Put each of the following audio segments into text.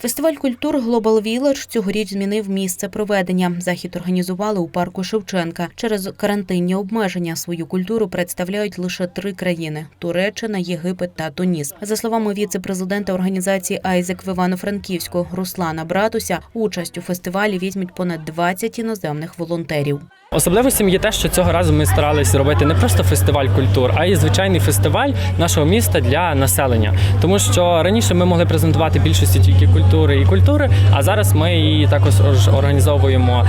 Фестиваль культур Global Village цьогоріч змінив місце проведення. Захід організували у парку Шевченка. Через карантинні обмеження свою культуру представляють лише три країни: Туреччина, Єгипет та Туніс. За словами віце-президента організації Айзек в Івано-Франківську Руслана Братуся, участь у фестивалі візьмуть понад 20 іноземних волонтерів. Особливостям є те, що цього разу ми старалися робити не просто фестиваль культур, а й звичайний фестиваль нашого міста для населення. Тому що раніше ми могли презентувати більшості тільки культури і культури, а зараз ми і також організовуємо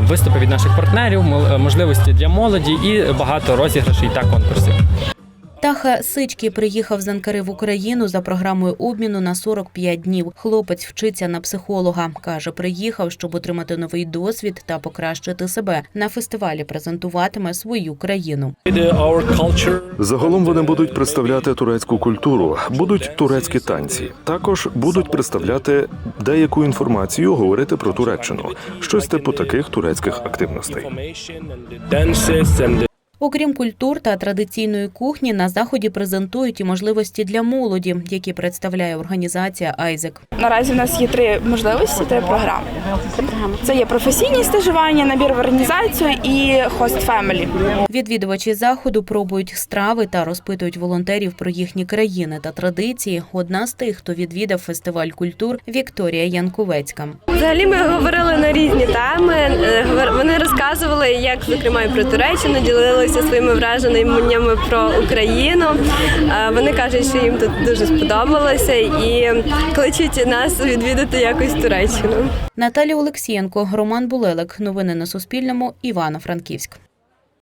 виступи від наших партнерів, мо- можливості для молоді і багато розіграшей та конкурсів. Таха Сички приїхав з Анкари в Україну за програмою обміну на 45 днів. Хлопець вчиться на психолога. каже, приїхав, щоб отримати новий досвід та покращити себе. На фестивалі презентуватиме свою країну. Загалом вони будуть представляти турецьку культуру, будуть турецькі танці. Також будуть представляти деяку інформацію, говорити про Туреччину, щось типу таких турецьких активностей. Окрім культур та традиційної кухні, на заході презентують і можливості для молоді, які представляє організація Айзек. Наразі в нас є три можливості, три програми. Це є професійні стажування, набір в організацію і хост фемелі. Відвідувачі заходу пробують страви та розпитують волонтерів про їхні країни та традиції. Одна з тих, хто відвідав фестиваль культур, Вікторія Янковецька. Взагалі ми говорили на різні теми. Е, Вони розказували, як зокрема і про Туреччину, ділилися своїми враженнями про Україну. Е, Вони кажуть, що їм тут дуже сподобалося і кличуть нас відвідати якось Туреччину. Наталія Олексієнко, Роман Булелик. Новини на Суспільному. Івано-Франківськ.